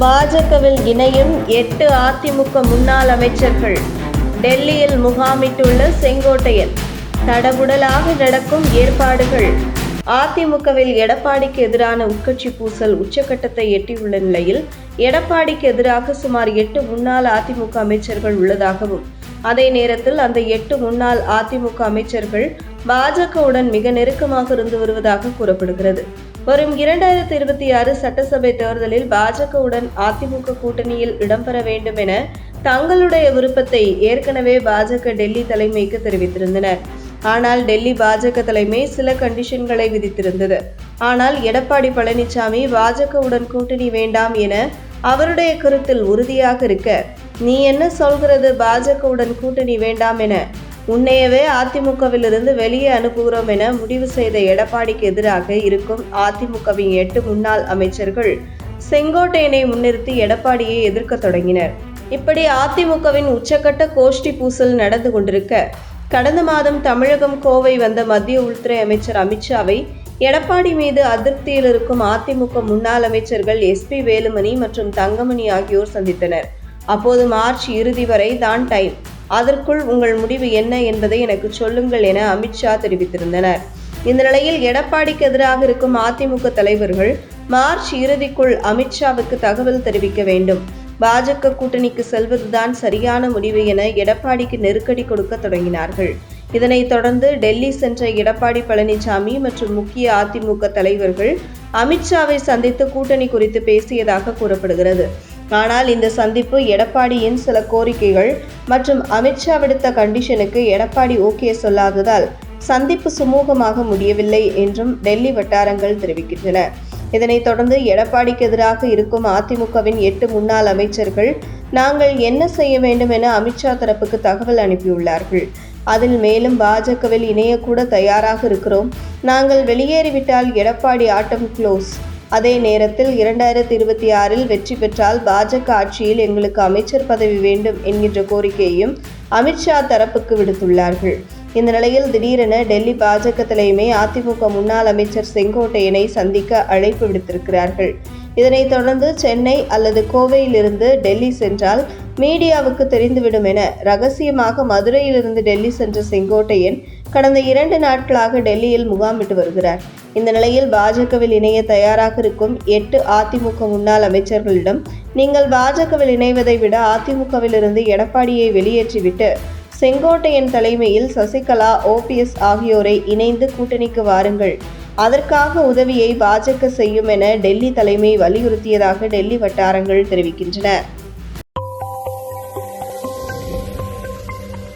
பாஜகவில் இணையும் எட்டு அதிமுக முன்னாள் அமைச்சர்கள். டெல்லியில் முகாமிட்டுள்ள செங்கோட்டையன் தடபுடலாக நடக்கும் ஏற்பாடுகள். அதிமுகவில் எடப்பாடிக்கு எதிரான உட்கட்சி பூசல் உச்சக்கட்டத்தை எட்டியுள்ள நிலையில் எடப்பாடிக்கு எதிராக சுமார் எட்டு முன்னாள் அதிமுக அமைச்சர்கள் உள்ளதாகவும் அதே நேரத்தில் அந்த எட்டு முன்னாள் அதிமுக அமைச்சர்கள் பாஜகவுடன் மிக நெருக்கமாக இருந்து வருவதாக கூறப்படுகிறது. வரும் இரண்டாயிரத்தி இருபத்தி ஆறு சட்டசபை தேர்தலில் பாஜகவுடன் அதிமுக கூட்டணியில் இடம்பெற வேண்டும் என தங்களுடைய விருப்பத்தை ஏற்கனவே பாஜக டெல்லி தலைமைக்கு தெரிவித்திருந்தனர். ஆனால் டெல்லி பாஜக தலைமை சில கண்டிஷன்களை விதித்திருந்தது. ஆனால் எடப்பாடி பழனிசாமி பாஜகவுடன் கூட்டணி வேண்டாம் என அவருடைய கருத்தில் உறுதியாக இருக்க நீ என்ன சொல்கிறது? பாஜகவுடன் கூட்டணி வேண்டாம் என உன்னையவே அதிமுகவிலிருந்து வெளியே அனுப்புகிறோம் என முடிவு செய்த எடப்பாடிக்கு எதிராக இருக்கும் அதிமுகவின் எட்டு முன்னாள் அமைச்சர்கள் செங்கோட்டையனை முன்னிறுத்தி எடப்பாடியை எதிர்க்க தொடங்கினர். இப்படி அதிமுகவின் உச்சக்கட்ட கோஷ்டி பூசல் நடந்து கொண்டிருக்க கடந்த மாதம் தமிழகம் கோவை வந்த மத்திய உள்துறை அமைச்சர் அமித்ஷாவை எடப்பாடி மீது அதிருப்தியில் இருக்கும் அதிமுக முன்னாள் அமைச்சர்கள் எஸ்பி வேலுமணி மற்றும் தங்கமணி ஆகியோர் சந்தித்தனர். அப்போது மார்ச் இறுதி வரை தான் டைம் அதற்குள் உங்கள் முடிவு என்ன என்பதை எனக்கு சொல்லுங்கள் என அமித்ஷா தெரிவித்திருந்தனர். இந்த நிலையில் எடப்பாடிக்கு எதிராக இருக்கும் அதிமுக தலைவர்கள் மார்ச் இறுதிக்குள் அமித்ஷாவுக்கு தகவல் தெரிவிக்க வேண்டும். பாஜக கூட்டணிக்கு செல்வதுதான் சரியான முடிவு என எடப்பாடிக்கு நெருக்கடி கொடுக்க தொடங்கினார்கள். இதனைத் தொடர்ந்து டெல்லி சென்ற எடப்பாடி பழனிசாமி மற்றும் முக்கிய அதிமுக தலைவர்கள் அமித்ஷாவை சந்தித்து கூட்டணி குறித்து பேசியதாக கூறப்படுகிறது. ஆனால் இந்த சந்திப்பு எடப்பாடியின் சில கோரிக்கைகள் மற்றும் அமித்ஷா விடுத்த கண்டிஷனுக்கு எடப்பாடி ஓகே சொல்லாததால் சந்திப்பு சுமூகமாக முடியவில்லை என்றும் டெல்லி வட்டாரங்கள் தெரிவிக்கின்றன. இதனைத் தொடர்ந்து எடப்பாடிக்கு எதிராக இருக்கும் அதிமுகவின் எட்டு முன்னாள் அமைச்சர்கள் நாங்கள் என்ன செய்ய வேண்டும் என அமித்ஷா தரப்புக்கு தகவல் அனுப்பியுள்ளார்கள். அதில் மேலும் பாஜகவில் இணையக்கூட தயாராக இருக்கிறோம். நாங்கள் வெளியேறிவிட்டால் எடப்பாடி ஆட்டம் க்ளோஸ் அதே நேரத்தில் இரண்டாயிரத்தி இருபத்தி ஆறில் வெற்றி பெற்றால் பாஜக ஆட்சியில் எங்களுக்கு அமைச்சர் பதவி வேண்டும் என்கின்ற கோரிக்கையையும் அமித்ஷா தரப்புக்கு விடுத்துள்ளார்கள். இந்த நிலையில் திடீரென டெல்லி பாஜக தலைமை அதிமுக முன்னாள் அமைச்சர் செங்கோட்டையனை சந்திக்க அழைப்பு விடுத்திருக்கிறார்கள். இதனைத் தொடர்ந்து சென்னை அல்லது கோவையிலிருந்து டெல்லி சென்றால் மீடியாவுக்கு தெரிந்துவிடும் என ரகசியமாக மதுரையிலிருந்து டெல்லி சென்ற செங்கோட்டையன் கடந்த இரண்டு நாட்களாக டெல்லியில் முகாமிட்டு வருகிறார். இந்த நிலையில் பாஜகவில் இணைய தயாராக இருக்கும் எட்டு அதிமுக முன்னாள் அமைச்சர்களிடம் நீங்கள் பாஜகவில் இணைவதை விட அதிமுகவிலிருந்து எடப்பாடியை வெளியேற்றிவிட்டு செங்கோட்டையன் தலைமையில் சசிகலா ஓபிஎஸ் ஆகியோரை இணைந்து கூட்டணிக்கு வாருங்கள். அதற்காக உதவியை பாஜக செய்யும் என டெல்லி தலைமை வலியுறுத்தியதாக டெல்லி வட்டாரங்கள் தெரிவிக்கின்றன.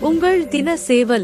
உங்கள் தின சேவல்